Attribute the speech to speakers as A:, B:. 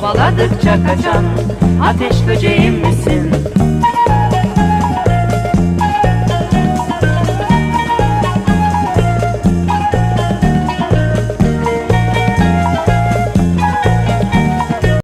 A: Kovaladıkça kaçan ateş böceğim misin?